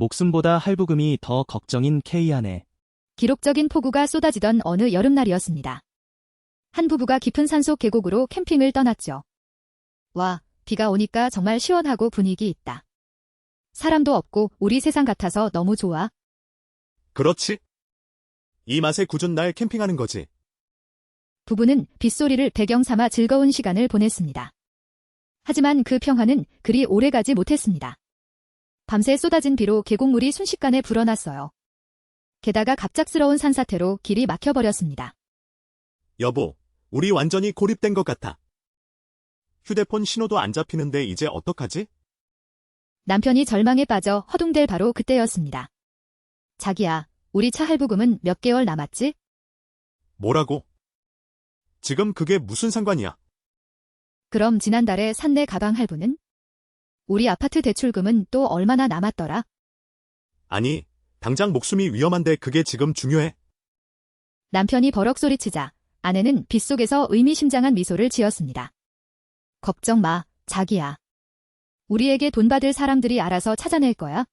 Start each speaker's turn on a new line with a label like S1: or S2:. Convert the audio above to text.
S1: 목숨보다 할부금이 더 걱정인 K 아내.
S2: 기록적인 폭우가 쏟아지던 어느 여름날이었습니다. 한 부부가 깊은 산속 계곡으로 캠핑을 떠났죠. 와, 비가 오니까 정말 시원하고 분위기 있다. 사람도 없고 우리 세상 같아서 너무 좋아.
S3: 그렇지. 이 맛에 굳은 날 캠핑하는 거지.
S2: 부부는 빗소리를 배경 삼아 즐거운 시간을 보냈습니다. 하지만 그 평화는 그리 오래가지 못했습니다. 밤새 쏟아진 비로 계곡물이 순식간에 불어났어요. 게다가 갑작스러운 산사태로 길이 막혀버렸습니다.
S3: 여보, 우리 완전히 고립된 것 같아. 휴대폰 신호도 안 잡히는데 이제 어떡하지?
S2: 남편이 절망에 빠져 허둥댈 바로 그때였습니다. 자기야, 우리 차 할부금은 몇 개월 남았지?
S3: 뭐라고? 지금 그게 무슨 상관이야?
S2: 그럼 지난달에 산내 가방 할부는? 우리 아파트 대출금은 또 얼마나 남았더라?
S3: 아니, 당장 목숨이 위험한데 그게 지금 중요해?
S2: 남편이 버럭 소리치자 아내는 빗속에서 의미심장한 미소를 지었습니다. 걱정 마, 자기야. 우리에게 돈 받을 사람들이 알아서 찾아낼 거야.